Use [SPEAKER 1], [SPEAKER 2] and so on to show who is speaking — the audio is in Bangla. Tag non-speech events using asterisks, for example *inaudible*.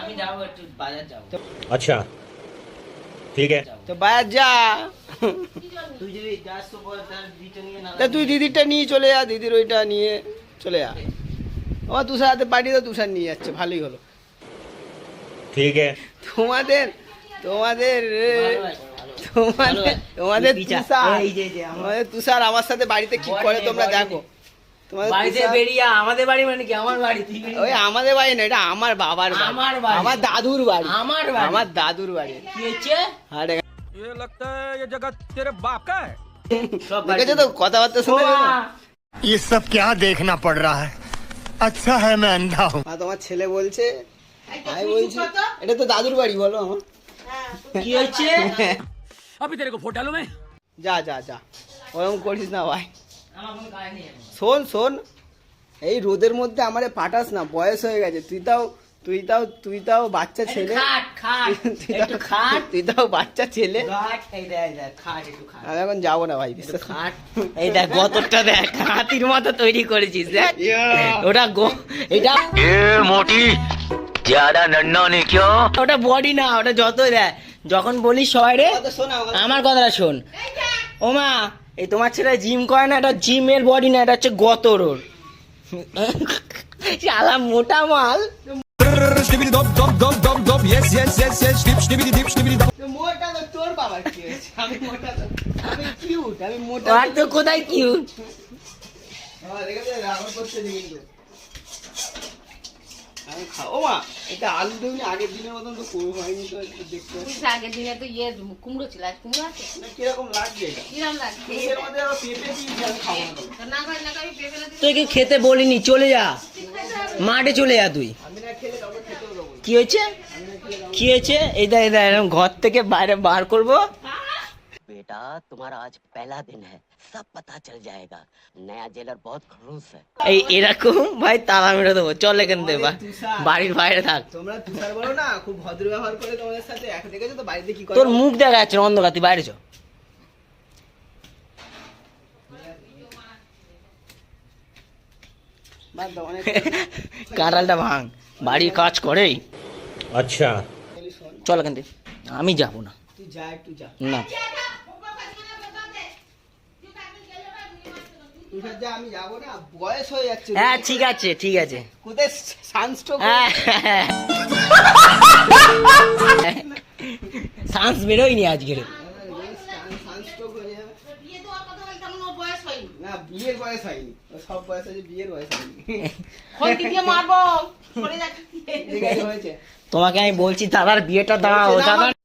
[SPEAKER 1] আমি যাব একটু বাজার যাব।
[SPEAKER 2] আচ্ছা ঠিক আছে।
[SPEAKER 3] তো বাজার যা।
[SPEAKER 1] তুই যদি যাস তো নিয়ে না
[SPEAKER 3] তা তুই দিদিরটা নিয়ে চলে যা দিদির ওইটা নিয়ে চলে যা। আমার তুষার হাতে পাঠিয়ে তুষার নিয়ে যাচ্ছে ভালোই হলো।
[SPEAKER 2] ঠিক আছে।
[SPEAKER 3] তোমাদের তোমাদের তোমাদের তোমাদের তুষার আমাদের তুষার আমার সাথে বাড়িতে কি করে তোমরা দেখো?
[SPEAKER 1] বাড়িতে
[SPEAKER 3] তুষার-
[SPEAKER 1] বেরিয়ে আমাদের বাড়ি মানে কি আমার বাড়ি তুই বেরিয়ে
[SPEAKER 3] ওই আমাদের বাড়ি না এটা আমার বাবার বাড়ি
[SPEAKER 1] আমার বাড়ি।
[SPEAKER 3] আমার দাদুর বাড়ি
[SPEAKER 1] আমার বাড়ি।
[SPEAKER 3] আমার দাদুর বাড়ি
[SPEAKER 1] কি হচ্ছে
[SPEAKER 3] আরে
[SPEAKER 4] ये लगता है ये जगह तेरे बाप का है
[SPEAKER 1] সব
[SPEAKER 3] দেখেছো তো কথাবার্তা শুনে
[SPEAKER 1] বাড়ি।
[SPEAKER 5] ये सब क्या देखना पड़ रहा है अच्छा है मैं अंधा हूँ
[SPEAKER 3] আর তোমার ছেলে বলছে আমি বলছি এটা তো দাদুর বাড়ি বলো আমার
[SPEAKER 1] কি হচ্ছে
[SPEAKER 4] अभी तेरे को फोटो डालू मैं
[SPEAKER 3] যা যা যা ওরকম করিস না ভাই শোন শোন। এই রোদের মধ্যে আমারে পাঠাস না বয়স হয়ে গেছে। তুই তাও তুই তাও তুই তাও বাচ্চা ছেলে। তুই তাও
[SPEAKER 1] খা
[SPEAKER 3] তুই তাও বাচ্চা ছেলে। আমি এখন যাব না ভাই
[SPEAKER 1] এই দেখ গতরটা দেখ হাতির মতো তৈরি করেছিস দেখ। ওটা গো এটা
[SPEAKER 6] মোটি যারা নন্না নেই কেউ
[SPEAKER 1] ওটা বডি না ওটা যত দেখ। যখন বলিস সবাই রে
[SPEAKER 3] আমার
[SPEAKER 1] কথাটা শোন। ও মা এই তোমার ছেলে জিম করে না এটা জিমের বডি না এটা হচ্ছে গতর শালা মোটা মাল।
[SPEAKER 3] মোটা তো তোর বাবার কি হয়েছে আমি মোটা তো আমি কিউট আমি মোটা
[SPEAKER 1] আর তো কোথায় কিউ
[SPEAKER 3] বাবা, দেখেছ? রাগ করছে যে কিন্তু। আমি খাব। মা এটা আলু দেবনি আগের দিনের মতন তো পুরো হয়নি তো দেখতে
[SPEAKER 7] আগের দিনে তো ইয়ে কুমড়ো ছিল আজ কুমড়ো আছে?
[SPEAKER 3] কীরকম লাগছে এটা?
[SPEAKER 7] কিরম লাগছে?
[SPEAKER 3] এর মধ্যে আবার পেঁপে দিয়েছি আমি খাব না তো।
[SPEAKER 7] তো না করে না করে পেঁপে না
[SPEAKER 1] তুই কি খেতে বলিনি চলে যা। মাঠে চলে যা তুই। কি হয়েছে? কি হয়েছে? এই দেখ, এরকম ঘর থেকে বাইরে বার করব।
[SPEAKER 6] बेटा तुम्हारा आज पहला दिन है सब पता चल जाएगा नया जेलर बहुत खड़ूस है
[SPEAKER 1] এই এরকম ভাই তালা মেরে দেবো চল এখান থেকে বা- বাড়ির বাইরে থাক
[SPEAKER 3] তোমরা তুষার বলো না খুব ভদ্র ব্যবহার করে তোমাদের সাথে এক দেখেছো তো বাড়িতে কি করে
[SPEAKER 1] তোর মুখ দেখা যাচ্ছে না, অন্ধকার তুই বাইরে চ
[SPEAKER 3] বাদ *laughs* দাও, অনেক
[SPEAKER 1] কাঁঠালটা ভাঙ বাড়ির কাজ করেই
[SPEAKER 2] अच्छा
[SPEAKER 3] শোন,
[SPEAKER 1] চল এখান থেকে আমি যাবো না
[SPEAKER 3] তুই যা একটু যা
[SPEAKER 1] না
[SPEAKER 3] আমি যাব না বয়স হয়ে যাচ্ছে
[SPEAKER 1] হ্যাঁ ঠিক আছে ঠিক আছে।
[SPEAKER 3] কোথায় সানস্ট্রোক
[SPEAKER 1] হ্যাঁ সান্স বেরোয়নি
[SPEAKER 3] হয়ে বিয়ের বয়স হয়নি। সব বয়স বিয়ের বয়স হয়নি। হয়েছে।
[SPEAKER 1] তোমাকে আমি বলছি দাদার বিয়েটা দাও দাদা